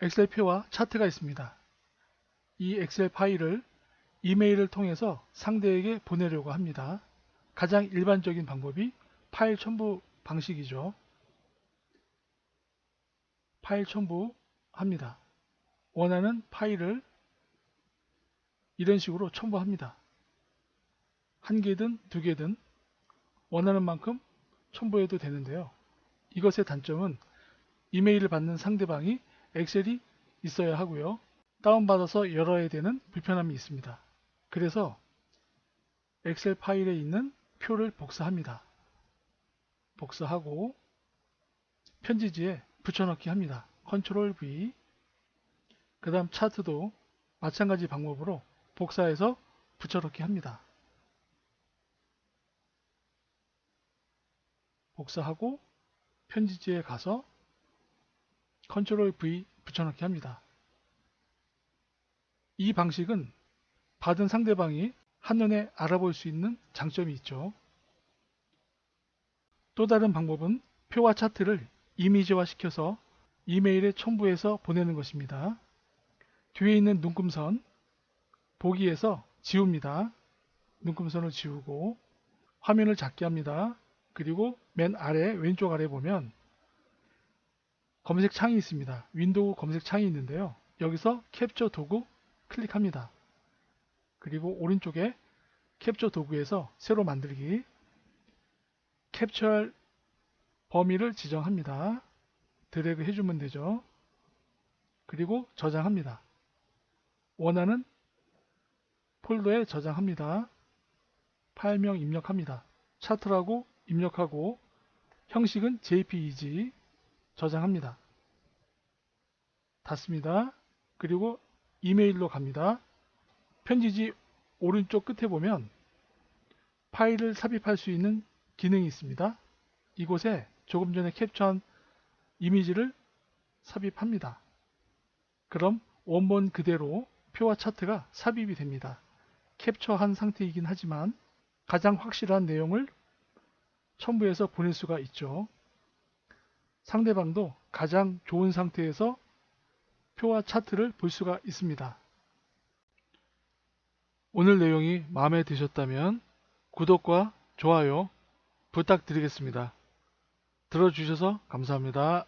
엑셀표와 차트가 있습니다. 이 엑셀 파일을 이메일을 통해서 상대에게 보내려고 합니다. 가장 일반적인 방법이 파일 첨부 방식이죠. 파일 첨부합니다. 원하는 파일을 이런 식으로 첨부합니다. 한 개든 두 개든 원하는 만큼 첨부해도 되는데요. 이것의 단점은 이메일을 받는 상대방이 엑셀이 있어야 하고요. 다운받아서 열어야 되는 불편함이 있습니다. 그래서 엑셀 파일에 있는 표를 복사합니다. 복사하고 편지지에 붙여넣기 합니다. 컨트롤 V 그 다음 차트도 마찬가지 방법으로 복사해서 붙여넣기 합니다. 복사하고 편지지에 가서 컨트롤 V 붙여넣기 합니다. 이 방식은 받은 상대방이 한눈에 알아볼 수 있는 장점이 있죠. 또 다른 방법은 표와 차트를 이미지화 시켜서 이메일에 첨부해서 보내는 것입니다. 뒤에 있는 눈금선 보기에서 지웁니다. 눈금선을 지우고 화면을 작게 합니다. 그리고 맨 아래 왼쪽 아래 보면 검색 창이 있습니다. 윈도우 검색 창이 있는데요. 여기서 캡처 도구 클릭합니다. 그리고 오른쪽에 캡처 도구에서 새로 만들기 캡처할 범위를 지정합니다. 드래그 해주면 되죠. 그리고 저장합니다. 원하는 폴더에 저장합니다. 파일명 입력합니다. 차트라고 입력하고 형식은 JPEG 저장합니다. 닫습니다. 그리고 이메일로 갑니다. 편지지 오른쪽 끝에 보면 파일을 삽입할 수 있는 기능이 있습니다. 이곳에 조금 전에 캡처한 이미지를 삽입합니다. 그럼 원본 그대로 표와 차트가 삽입이 됩니다. 캡처한 상태이긴 하지만 가장 확실한 내용을 첨부해서 보낼 수가 있죠. 상대방도 가장 좋은 상태에서 표와 차트를 볼 수가 있습니다. 오늘 내용이 마음에 드셨다면 구독과 좋아요 부탁드리겠습니다. 들어주셔서 감사합니다.